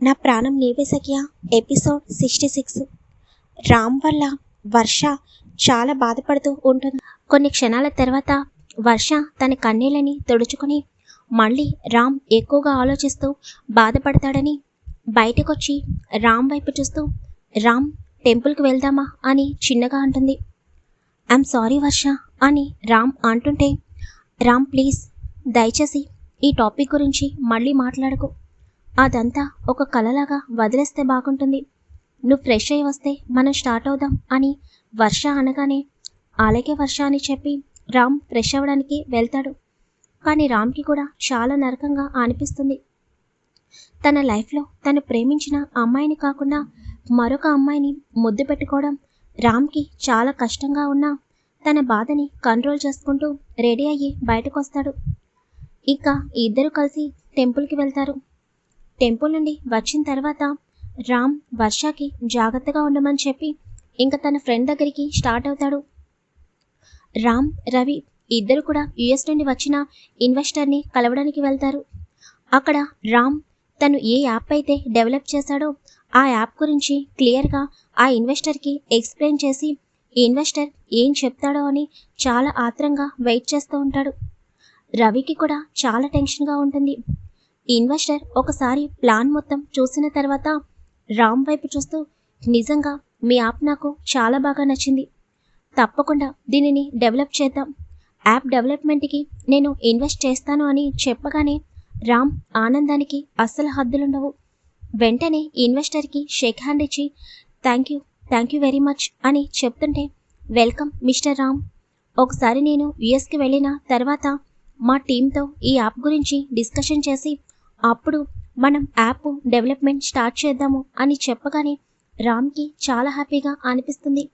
నా ప్రాణం నీవే సఖియ. Episode sixty six. రామ్ వల్ల వర్ష చాలా బాధపడుతూ ఉంటుంది. కొన్ని క్షణాల తర్వాత వర్ష తన కన్నీళ్ళని తుడుచుకొని మళ్ళీ రామ్ ఎక్కువగా ఆలోచిస్తూ బాధపడతాడని బయటకొచ్చి రామ్ వైపు చూస్తూ రామ్ టెంపుల్కి వెళ్దామా? అని చిన్నగా అంటుంది. ఐఎమ్ సారీ వర్ష అని రామ్ అంటుంటే రామ్ ప్లీజ్ దయచేసి ఈ టాపిక్ గురించి మళ్ళీ మాట్లాడకు. అదంతా ఒక కలలాగా వదిలేస్తే బాగుంటుంది. నువ్వు ఫ్రెష్ అయి వస్తే మనం స్టార్ట్ అవుదాం అని వర్ష అనగానే అలాగే వర్ష అని చెప్పి రామ్ ఫ్రెష్ అవ్వడానికి వెళ్తాడు. కానీ రామ్కి కూడా చాలా నరకంగా అనిపిస్తుంది. తన లైఫ్లో తను ప్రేమించిన అమ్మాయిని కాకుండా మరొక అమ్మాయిని ముద్దు పెట్టుకోవడం రామ్కి చాలా కష్టంగా ఉన్నా తన బాధని కంట్రోల్ చేసుకుంటూ రెడీ అయ్యి బయటకు వస్తాడు ఇక ఇద్దరు కలిసి టెంపుల్కి వెళ్తారు. టెంపుల్ నుండి వచ్చిన తర్వాత రామ్ వర్షకి జాగ్రత్తగా ఉండమని చెప్పి ఇంకా తన ఫ్రెండ్ దగ్గరికి స్టార్ట్ అవుతాడు. రామ్ రవి ఇద్దరు కూడా యుఎస్ నుండి వచ్చిన ఇన్వెస్టర్ని కలవడానికి వెళ్తారు. అక్కడ రామ్ తను ఏ యాప్ అయితే డెవలప్ చేశాడో ఆ యాప్ గురించి క్లియర్గా ఆ ఇన్వెస్టర్కి ఎక్స్ప్లెయిన్ చేసి ఇన్వెస్టర్ ఏం చెప్తాడో అని చాలా ఆత్రంగా వెయిట్ చేస్తూ ఉంటాడు. రవికి కూడా చాలా టెన్షన్గా ఉంటుంది. ఇన్వెస్టర్ ఒకసారి ప్లాన్ మొత్తం చూసిన తర్వాత రామ్ వైపు చూస్తూ నిజంగా మీ యాప్ నాకు చాలా బాగా నచ్చింది. తప్పకుండా దీనిని డెవలప్ చేద్దాం. యాప్ డెవలప్మెంట్కి నేను ఇన్వెస్ట్ చేస్తాను అని చెప్పగానే రామ్ ఆనందానికి అస్సలు హద్దులుండవు. వెంటనే ఇన్వెస్టర్కి షేక్ హ్యాండ్ ఇచ్చి thank you thank you very much అని చెప్తుంటే వెల్కమ్ మిస్టర్ రామ్. ఒకసారి నేను యుఎస్కి వెళ్ళిన తర్వాత మా టీంతో ఈ యాప్ గురించి డిస్కషన్ చేసి అప్పుడు మనం యాప్ డెవలప్మెంట్ స్టార్ట్ చేద్దాము అని చెప్పగానే రామ్కి చాలా హ్యాపీగా అనిపిస్తుంది.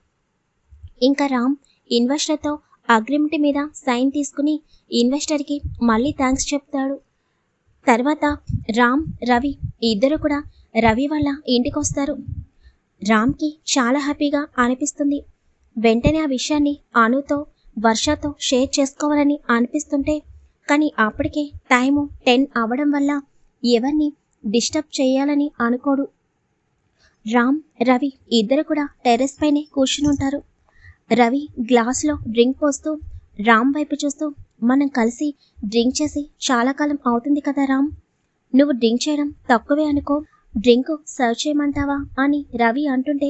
ఇంకా రామ్ ఇన్వెస్టర్తో అగ్రిమెంట్ మీద సైన్ తీసుకుని ఇన్వెస్టర్కి మళ్ళీ థ్యాంక్స్ చెప్తాడు. తర్వాత రామ్ రవి ఇద్దరు కూడా రవి వాళ్ళ ఇంటికి వస్తారు. రామ్కి చాలా హ్యాపీగా అనిపిస్తుంది. వెంటనే ఆ విషయాన్ని అనుతో వర్షతో షేర్ చేసుకోవాలని అనిపిస్తుంటే కానీ అప్పటికే టైము టెన్ అవ్వడం వల్ల ఎవరిని డిస్టర్బ్ చేయాలని అనుకోడు. రామ్ రవి ఇద్దరు కూడా టెర్రస్ పైనే కూర్చుని ఉంటారు. రవి గ్లాస్లో డ్రింక్ పోస్తూ రామ్ వైపు చూస్తూ మనం కలిసి డ్రింక్ చేసి చాలా కాలం అవుతుంది కదా రామ్? నువ్వు డ్రింక్ చేయడం తక్కువే అనుకో. డ్రింక్ సర్వ్ చేయమంటావా అని రవి అంటుంటే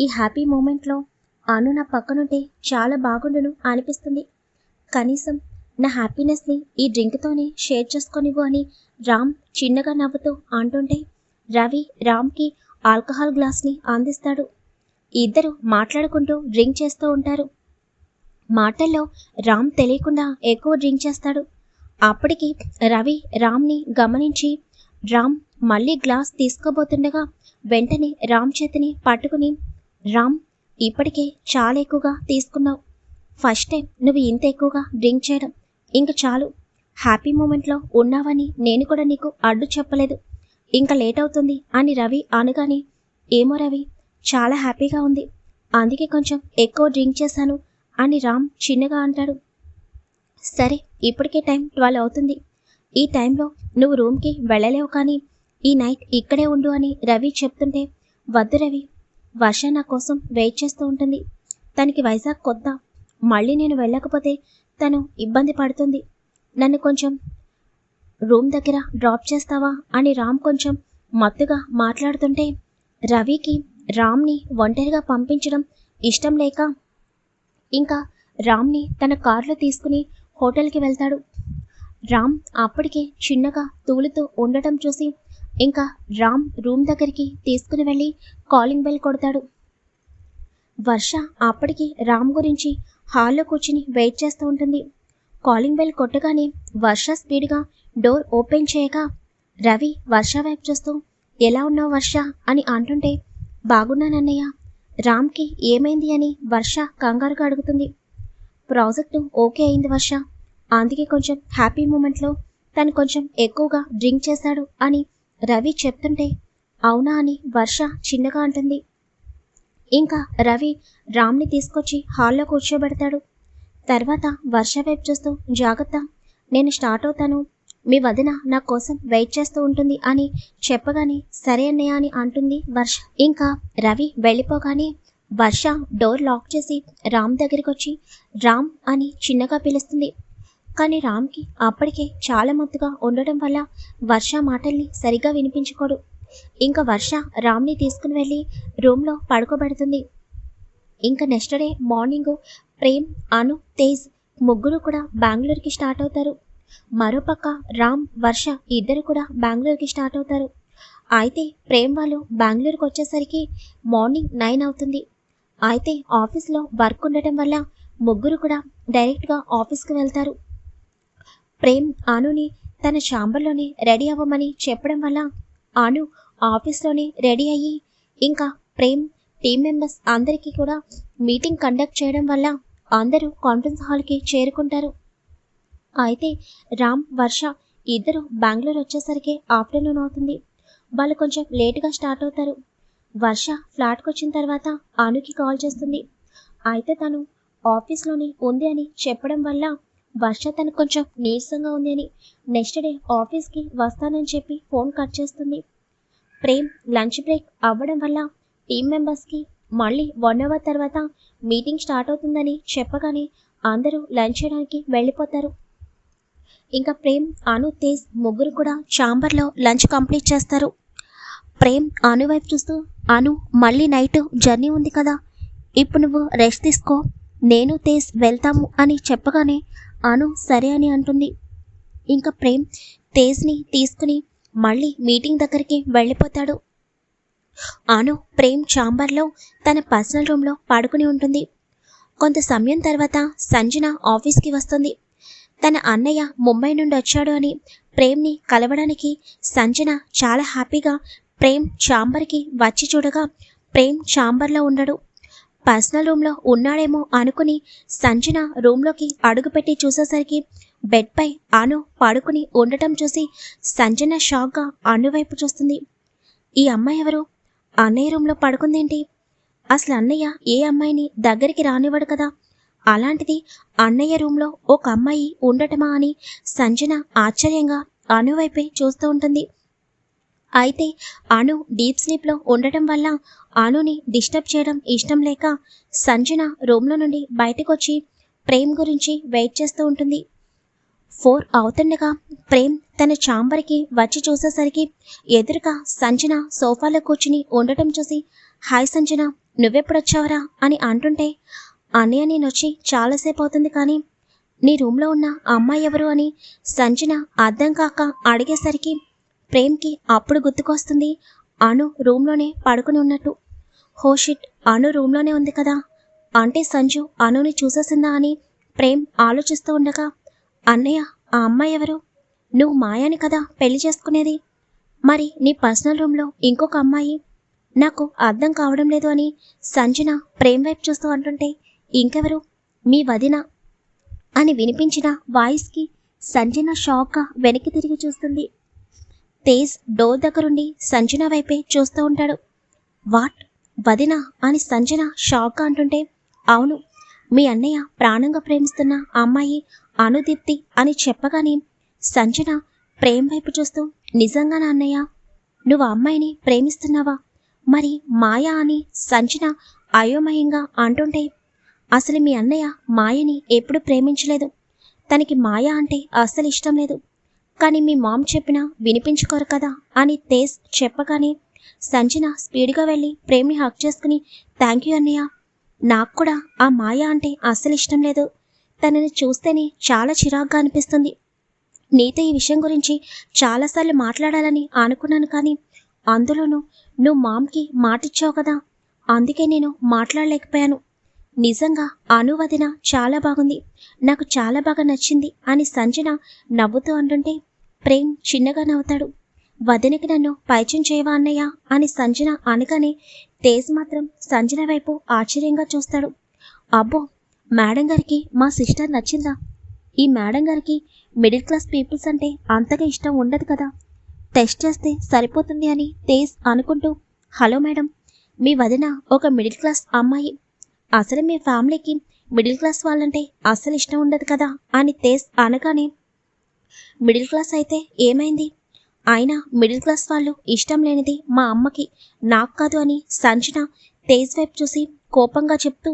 ఈ హ్యాపీ మూమెంట్లో అను నా పక్కనుంటే చాలా బాగుండును అనిపిస్తుంది. కనీసం నా హ్యాపీనెస్ని ఈ డ్రింక్తోనే షేర్ చేసుకొనివ్వు అని రామ్ చిన్నగా నవ్వుతూ అంటుంటే రవి రామ్కి ఆల్కహాల్ గ్లాస్ని అందిస్తాడు. ఇద్దరు మాట్లాడుకుంటూ డ్రింక్ చేస్తూ ఉంటారు. మాటల్లో రామ్ తెలియకుండా ఎక్కువ డ్రింక్ చేస్తాడు. అప్పటికి రవి రామ్ని గమనించి రామ్ మళ్ళీ గ్లాస్ తీసుకోబోతుండగా వెంటనే రామ్ చేతిని పట్టుకుని రామ్ ఇప్పటికే చాలా ఎక్కువగా తీసుకున్నావు. ఫస్ట్ టైం నువ్వు ఇంత ఎక్కువగా డ్రింక్ చేయడం. ఇంక చాలు. హ్యాపీ మూమెంట్లో ఉన్నావని నేను కూడా నీకు అడ్డు చెప్పలేదు. ఇంకా లేట్ అవుతుంది అని రవి అనగానే ఏమో రవి చాలా హ్యాపీగా ఉంది. అందుకే కొంచెం ఎక్కువ డ్రింక్ చేశాను అని రామ్ చిన్నగా అంటాడు. సరే ఇప్పటికే టైం ట్వెల్వ్ అవుతుంది. ఈ టైంలో నువ్వు రూమ్కి వెళ్ళలేవు కానీ ఈ నైట్ ఇక్కడే ఉండు అని రవి చెప్తుంటే వద్దు రవి. వర్ష నా కోసం వెయిట్ చేస్తూ ఉంటుంది. తనకి వైజాగ్ కొద్దా. మళ్ళీ నేను వెళ్ళకపోతే తను ఇబ్బంది పడుతుంది. నన్ను కొంచెం రూమ్ దగ్గర డ్రాప్ చేస్తావా? అని రామ్ కొంచెం మత్తుగా మాట్లాడుతుంటే రవికి రామ్ని ఒంటరిగా పంపించడం ఇష్టం లేక ఇంకా రామ్ని తన కారులో తీసుకుని హోటల్కి వెళ్తాడు. రామ్ అప్పటికే చిన్నగా తూలుతూ ఉండటం చూసి ఇంకా రామ్ రూమ్ దగ్గరికి తీసుకుని వెళ్ళి కాలింగ్ బెల్ కొడతాడు. వర్ష అప్పటికి రామ్ గురించి హాల్లో కూర్చుని వెయిట్ చేస్తూ ఉంటుంది. కాలింగ్ బెల్ కొట్టగానే వర్ష స్పీడ్గా డోర్ ఓపెన్ చేయగా రవి వర్ష వైపు చూస్తూ ఎలా ఉన్నావు వర్ష? అని అంటుంటే బాగున్నానన్నయ్య రామ్కి ఏమైంది? అని వర్ష కంగారుగా అడుగుతుంది. ప్రాజెక్టు ఓకే అయింది వర్ష. అందుకే కొంచెం హ్యాపీ మూమెంట్లో తను కొంచెం ఎక్కువగా డ్రింక్ చేశాడు అని రవి చెప్తుంటే అవునా? అని వర్ష చిన్నగా అంటుంది. ఇంకా రవి రామ్ని తీసుకొచ్చి హాల్లో కూర్చోబెడతాడు. తర్వాత వర్ష వైపు చూస్తూ జాగ్రత్త నేను స్టార్ట్ అవుతాను. మీ వదిన నా కోసం వెయిట్ చేస్తూ ఉంటుంది అని చెప్పగానే సరే అన్నయ్య అని అంటుంది వర్ష. ఇంకా రవి వెళ్ళిపోగానే వర్ష డోర్ లాక్ చేసి రామ్ దగ్గరికి వచ్చి రామ్ అని చిన్నగా పిలుస్తుంది. కానీ రామ్కి అప్పటికే చాలా మత్తుగా ఉండడం వల్ల వర్ష మాటల్ని సరిగా వినిపించుకోడు. ఇంకా వర్ష రామ్ని తీసుకుని వెళ్ళి రూమ్లో పడుకోబెడుతుంది. ఇంకా next day morning Prem Anu Tej ముగ్గురు కూడా బెంగళూరుకి స్టార్ట్ అవుతారు. మరోపక్క రామ్ వర్ష ఇద్దరు కూడా బెంగళూరుకి స్టార్ట్ అవుతారు. అయితే ప్రేమ్ వాళ్ళు బెంగళూరుకి వచ్చేసరికి మార్నింగ్ నైన్ అవుతుంది. అయితే ఆఫీస్లో వర్క్ ఉండటం వల్ల ముగ్గురు కూడా డైరెక్ట్గా ఆఫీస్కి వెళ్తారు. ప్రేమ్ అనుని తన ఛాంబర్లోనే రెడీ అవ్వమని చెప్పడం వల్ల అను ఆఫీస్లోనే రెడీ అయ్యి ఇంకా ప్రేమ్ టీం మెంబర్స్ అందరికీ కూడా మీటింగ్ కండక్ట్ చేయడం వల్ల అందరూ కాన్ఫరెన్స్ హాల్కి చేరుకుంటారు. అయితే రామ్ వర్ష ఇద్దరు బెంగళూరు వచ్చేసరికి ఆఫ్టర్నూన్ అవుతుంది. వాళ్ళు కొంచెం లేటుగా స్టార్ట్ అవుతారు. వర్ష ఫ్లాట్కి వచ్చిన తర్వాత అనుకి కాల్ చేస్తుంది. అయితే తను ఆఫీస్లోనే ఉంది అని చెప్పడం వల్ల వర్ష తనకు కొంచెం నీరసంగా ఉంది అని నెక్స్ట్ డే ఆఫీస్కి వస్తానని చెప్పి ఫోన్ కట్ చేస్తుంది. ప్రేమ్ లంచ్ బ్రేక్ అవ్వడం వల్ల టీం మెంబర్స్కి మళ్ళీ వన్ అవర్ తర్వాత మీటింగ్ స్టార్ట్ అవుతుందని చెప్పగానే అందరూ లంచ్ చేయడానికి వెళ్ళిపోతారు. ఇంకా ప్రేమ్ అను తేజ్ ముగ్గురు కూడా ఛాంబర్లో లంచ్ కంప్లీట్ చేస్తారు. ప్రేమ్ అను వైపు చూస్తూ అను మళ్ళీ నైట్ జర్నీ ఉంది కదా ఇప్పుడు నువ్వు రెస్ట్ తీసుకో నేను తేజ్ వెళ్తాము అని చెప్పగానే అను సరే అని అంటుంది. ఇంకా ప్రేమ్ తేజ్ని తీసుకుని మళ్ళీ మీటింగ్ దగ్గరికి వెళ్ళిపోతాడు. అను ప్రేమ్ ఛాంబర్లో తన పర్సనల్ రూమ్లో పడుకుని ఉంటుంది. కొంత సమయం తర్వాత సంజన ఆఫీస్కి వస్తుంది. తన అన్నయ్య ముంబై నుండి వచ్చాడు అని ప్రేమ్ని కలవడానికి సంజన చాలా హ్యాపీగా ప్రేమ్ ఛాంబర్కి వచ్చి చూడగా ప్రేమ్ ఛాంబర్లో ఉండడు. పర్సనల్ రూమ్లో ఉన్నాడేమో అనుకుని సంజన రూమ్లోకి అడుగుపెట్టి చూసేసరికి బెడ్పై అను పడుకుని ఉండటం చూసి సంజన షాక్గా అను వైపు చూస్తుంది. ఈ అమ్మాయి ఎవరు? అన్నయ్య రూమ్లో పడుకుందేంటి? అసలు అన్నయ్య ఏ అమ్మాయిని దగ్గరికి రానివ్వడు కదా? అలాంటిది అన్నయ్య రూమ్లో ఒక అమ్మాయి ఉండటమా అని సంజన ఆశ్చర్యంగా అను వైపే చూస్తూ ఉంటుంది. అయితే అను డీప్ స్లీప్లో ఉండటం వల్ల అనుని డిస్టర్బ్ చేయడం ఇష్టం లేక సంజన రూమ్లో నుండి బయటకొచ్చి ప్రేమ్ గురించి వెయిట్ చేస్తూ ఉంటుంది. ఫోర్ అవుతుండగా ప్రేమ్ తన చాంబర్కి వచ్చి చూసేసరికి ఎదురుగా సంజన సోఫాలో కూర్చుని ఉండటం చూసి హాయ్ సంజన నువ్వెప్పుడొచ్చావరా? అని అంటుంటే అన్నయ్య నేనొచ్చి చాలాసేపు అవుతుంది కానీ నీ రూమ్లో ఉన్న అమ్మాయి ఎవరు? అని సంజన అర్థం కాక అడిగేసరికి ప్రేమ్కి అప్పుడు గుర్తుకొస్తుంది అను రూమ్లోనే పడుకుని ఉన్నట్టు. హోషిట్ అను రూమ్లోనే ఉంది కదా? అంటే సంజు అనుని చూసేసిందా అని ప్రేమ్ ఆలోచిస్తూ ఉండగా అన్నయ్య ఆ అమ్మాయి ఎవరు? నువ్వు మాయాని కదా పెళ్ళి చేసుకునేది? మరి నీ పర్సనల్ రూమ్లో ఇంకొక అమ్మాయి? నాకు అర్థం కావడం లేదు అని సంజన ప్రేమ్ వైపు చూస్తూ అంటుంటే ఇంకెవరు? మీ వదిన? అని వినిపించిన వాయిస్కి సంజన షాక్గా వెనక్కి తిరిగి చూస్తుంది. తేజ్ డోర్ దగ్గరుండి సంజన వైపే చూస్తూ ఉంటాడు. వాట్? వదిన? అని సంజన షాక్గా అంటుంటే అవును మీ అన్నయ్య ప్రాణంగా ప్రేమిస్తున్న అమ్మాయి అనుదీప్తి అని చెప్పగానే సంజన ప్రేమ్ వైపు చూస్తూ నిజంగా నా అన్నయ్య నువ్వు అమ్మాయిని ప్రేమిస్తున్నావా? మరి మాయా అని సంజన అయోమయంగా అంటుంటే అసలు మీ అన్నయ్య మాయని ఎప్పుడు ప్రేమించలేదు. తనకి మాయ అంటే అస్సలు ఇష్టం లేదు. కానీ మీ మామ్ చెప్పినా వినిపించుకోరు కదా అని తేజ్ చెప్పగానే సంజన స్పీడ్గా వెళ్ళి ప్రేమ్ని హక్ చేసుకుని థ్యాంక్ యూ అన్నయ్య నాకు కూడా ఆ మాయ అంటే అస్సలు ఇష్టం లేదు. తనని చూస్తేనే చాలా చిరాగ్గా అనిపిస్తుంది. నీతో ఈ విషయం గురించి చాలాసార్లు మాట్లాడాలని అనుకున్నాను కానీ అందులోనూ నువ్వు మామ్కి మాటిచ్చావు కదా. అందుకే నేను మాట్లాడలేకపోయాను. నిజంగా అనువదిన చాలా బాగుంది. నాకు చాలా బాగా నచ్చింది అని సంజన నవ్వుతూ అంటుంటే ప్రేమ్ చిన్నగా నవ్వుతాడు. వదినకి నన్ను పరిచయం చేయవా అన్నయ్య? అని సంజన అనగానే తేజ్ మాత్రం సంజన వైపు ఆశ్చర్యంగా చూస్తాడు. అబ్బో మేడం గారికి మా సిస్టర్ నచ్చిందా? ఈ మేడం గారికి మిడిల్ క్లాస్ పీపుల్స్ అంటే అంతగా ఇష్టం ఉండదు కదా. టెస్ట్ చేస్తే సరిపోతుంది అని తేజ్ అనుకుంటూ హలో మేడం మీ వదిన ఒక మిడిల్ క్లాస్ అమ్మాయి. అసలు మీ ఫ్యామిలీకి మిడిల్ క్లాస్ వాళ్ళంటే అస్సలు ఇష్టం ఉండదు కదా? అని తేజ్ అనగానే మిడిల్ క్లాస్ అయితే ఏమైంది? అయినా మిడిల్ క్లాస్ వాళ్ళు ఇష్టం లేనిది మా అమ్మకి నాకు కాదు అని సంజన తేజ్ వైపు చూసి కోపంగా చెప్తూ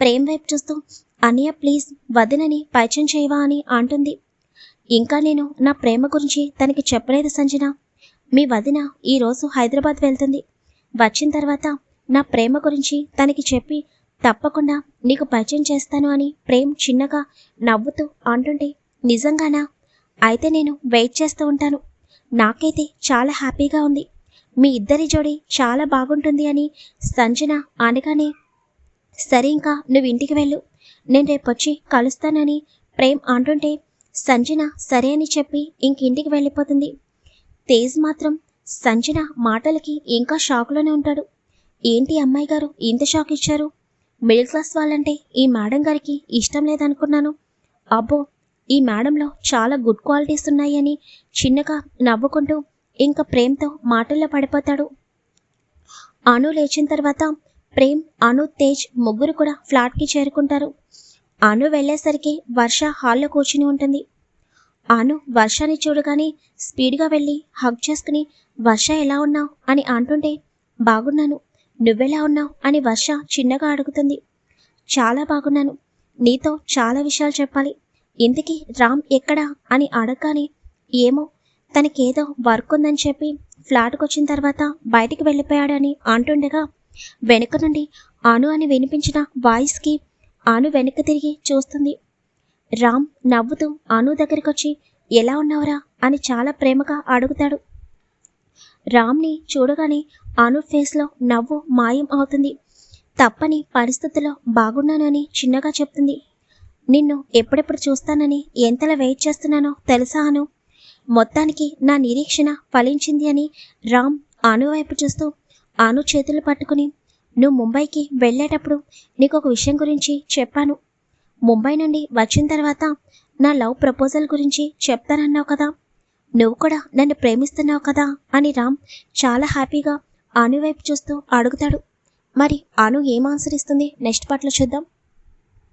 ప్రేమ్ వైపు చూస్తూ అన్నయ్య ప్లీజ్ వదినని పరిచయం చేయవా? అని అంటుంది. ఇంకా నేను నా ప్రేమ గురించి తనకి చెప్పలేదు సంజన మీ వదిన ఈరోజు హైదరాబాద్ వెళ్తుంది. వచ్చిన తర్వాత నా ప్రేమ గురించి తనకి చెప్పి తప్పకుండా నీకు పరిచయం చేస్తాను అని ప్రేమ్ చిన్నగా నవ్వుతూ అంటుంటే నిజంగానా? అయితే నేను వెయిట్ చేస్తూ ఉంటాను. నాకైతే చాలా హ్యాపీగా ఉంది. మీ ఇద్దరి జోడి చాలా బాగుంటుంది అని సంజన అనగానే సరే ఇంకా నువ్వు ఇంటికి వెళ్ళు. నేను రేపొచ్చి కలుస్తానని ప్రేమ్ అంటుంటే సంజన సరే అని చెప్పి ఇంకింటికి వెళ్ళిపోతుంది. తేజ్ మాత్రం సంజన మాటలకి ఇంకా షాక్లోనే ఉంటాడు. ఏంటి అమ్మాయి గారు ఇంత షాక్ ఇచ్చారు? మిడిల్ క్లాస్ వాళ్ళంటే ఈ మేడం గారికి ఇష్టం లేదనుకున్నాను. అబ్బో ఈ మేడంలో చాలా గుడ్ క్వాలిటీస్ ఉన్నాయని చిన్నగా నవ్వుకుంటూ ఇంకా ప్రేమ్తో మాటల్లో పడిపోతాడు. అను లేచిన తర్వాత ప్రేమ్ అను తేజ్ ముగ్గురు కూడా ఫ్లాట్కి చేరుకుంటారు. అను వెళ్ళేసరికి వర్ష హాల్లో కూర్చుని ఉంటుంది. అను వర్షాన్ని చూడగానే స్పీడ్గా వెళ్ళి హగ్ చేసుకుని వర్ష ఎలా ఉన్నావు? అని అంటుంటే బాగున్నాను. నువ్వెలా ఉన్నావు? అని వర్ష చిన్నగా అడుగుతుంది. చాలా బాగున్నాను. నీతో చాలా విషయాలు చెప్పాలి. ఇంతకీ రామ్ ఎక్కడా అని అడగగానే ఏమో తనకేదో వర్క్ ఉందని చెప్పి ఫ్లాట్కి వచ్చిన తర్వాత బయటికి వెళ్ళిపోయాడని అంటుండగా వెనుక నుండి అను అని వినిపించిన వాయిస్కి అను వెనక్కి తిరిగి చూస్తుంది. రామ్ నవ్వుతూ అను దగ్గరికి వచ్చి ఎలా ఉన్నావురా? అని చాలా ప్రేమగా అడుగుతాడు. రామ్ని చూడగానే అను ఫేస్లో నవ్వు మాయం అవుతుంది. తప్పని పరిస్థితుల్లో బాగున్నానని చిన్నగా చెప్తుంది. నిన్ను ఎప్పుడెప్పుడు చూస్తానని ఎంతలా వెయిట్ చేస్తున్నానో తెలుసా అను? మొత్తానికి నా నిరీక్షణ ఫలించింది అని రామ్ అను వైపు చూస్తూ అను చేతులు పట్టుకుని నువ్వు ముంబైకి వెళ్ళేటప్పుడు నీకు ఒక విషయం గురించి చెప్పాను. ముంబై నుండి వచ్చిన తర్వాత నా లవ్ ప్రపోజల్ గురించి చెప్తానన్నావు కదా. నువ్వు కూడా నన్ను ప్రేమిస్తున్నావు కదా? అని రామ్ చాలా హ్యాపీగా అను వైపు చూస్తూ అడుగుతాడు. మరి అను ఏం ఆన్సర్ ఇస్తుంది? నెక్స్ట్ పట్ల చూద్దాం.